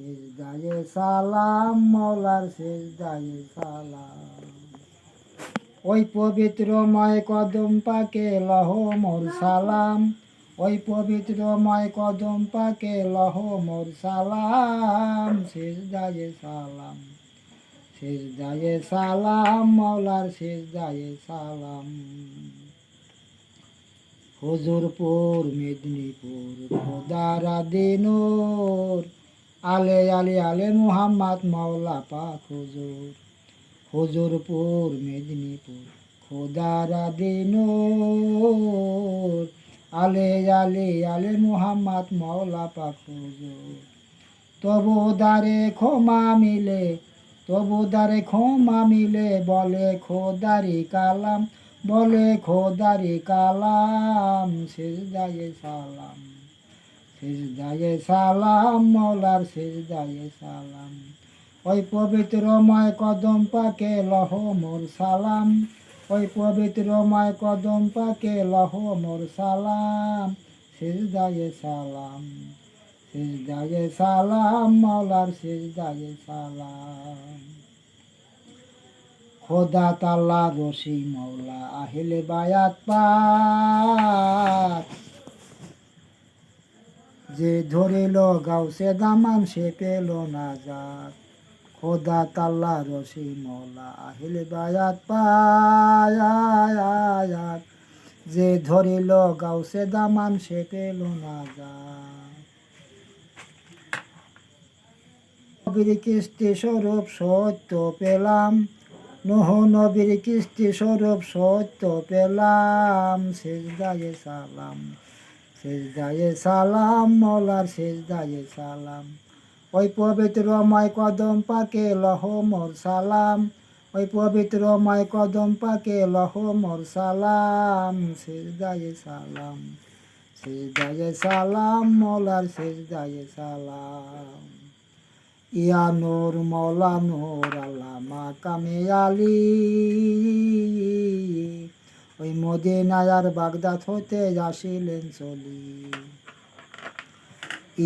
সেজদায়ে সালাম, মৌলার সেজদায়ে সালাম। ওই পবিত্র পবিত্রময় কদম পাকে লহ মোর সালাম, ওই পবিত্র পবিত্রময় কদম পাকে লহ মোর সালাম, সেজদায়ে সালাম। সেজদায়ে সালাম, মৌলার সেজদায়ে সালাম। হুজুরপুর, মেদিনীপুর, খোদারা দিনুর আলে আলে আলে মুহাম্মদ মাওলা পাক হুজুর। হুজুরপুর মেদিনীপুর, খোদারা দিনুর আলে আলে আলে মুহাম্মদ মাওলা পাক হুজুর। তবু দারে ক্ষমা মিলে, তবু দারে ক্ষমা মিলে বলে খোদারি কালাম, বলে খোদারি কালাম, সেজদায়ে সালাম। সেজদায়ে সালাম, মৌলার সেজদায়ে সালাম। ওই পবিত্রময় কদম পাকে লহ মোর সালাম। ওই পবিত্রময় কদম পাকে লহ মোর সালাম। সেজদায়ে সালাম সেজদায়ে সালাম, মৌলার সেজদায়ে সালাম। খোদা তাল্লা রশি মৌলা, আহিলে বায়াত পাক। যে ধরিল গাউসে দামান, সে পেল না যাক। খোদা তাল্লা রশি মৌলা, আহিলে বায়াত পায়াত যে ধরিল গাউসে দামান, সে পেল না যাক। নবীর কিস্তি স্বরূপ সত্য পেলাম, নহ নবীর কিস্তি স্বরূপ সত্য পেলাম সেজদায়ে সালাম। সেজদায়ে সালাম, মৌলার সেজদায়ে সালাম। ওই পবিত্রময় কদম পাকে লহ মোর সালাম। ওই পবিত্রময় কদম পাকে লহ মোর সালাম। সেজদায়ে সালাম সেজদায়ে সালাম, মৌলার সেজদায়ে সালাম। ইয়া নূর, মৌলা নূর আল্লামা কামে আলী। ওই মদিনায়ার বাগদাদ হতে আসিলেন চলি।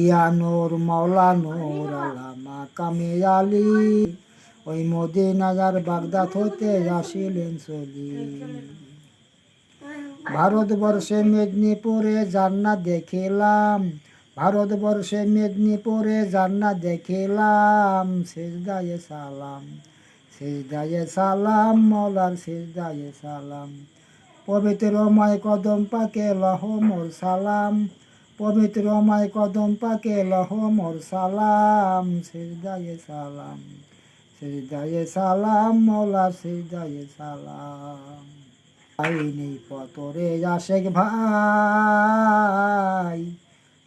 ইয়া নূর মৌলা নূর, আল্লামা কামে আলী। ওই মদিনায়ার বাগদাদ হতে আসিলেন চলি। ভারতবর্ষে মেদিনীপুরে জান্নাত দেখিলাম। ভারতবর্ষে মেদিনীপুরে জান্নাত দেখিলাম। সেজদায়ে সালাম সেজদায়ে সালাম মৌলার সেজদায়ে সালাম। পবিত্রময় কদম পাকে লহ মোর সালাম পবিত্রময় কদম পাকে লহ মোর সালাম, সেজদায়ে সালাম সেজদায়ে সালাম মৌলার সেজদায়ে সালাম। আইনি পতরে আশেক ভাই,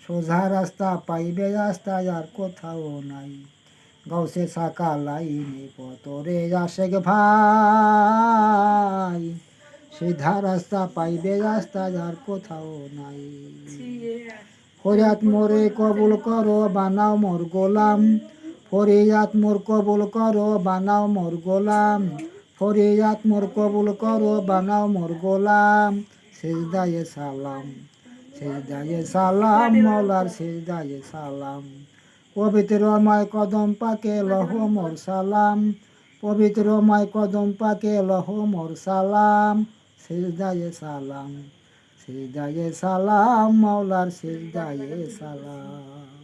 সোজা রাস্তা পাইবে রাস্তায় আর কোথাও নাই। গাউসে সাকা লাইনে পতরে আশেক ভাই সিধা রাস্তা পাইবে রাস্তায় আর কোথাও নাই। ফরিয়াত মোরে কবুল করো বানাও মোর গোলাম। ফরিয়াত মোর কবুল করো বানাও মোর গোলাম। ফরিয়াত মোর কবুল করো বানাও মোর গোলাম। সেজদায়ে সালাম সেজদায়ে সালাম মৌলার সেজদায়ে সালাম। পবিত্রময় কদম পাকে লহ মোর সালাম। পবিত্রময় কদম পাকে লহ মোর সালাম। সেজদায়ে সালাম সিজদায়ে সালাম মাওলার সিজদায়ে সালাম।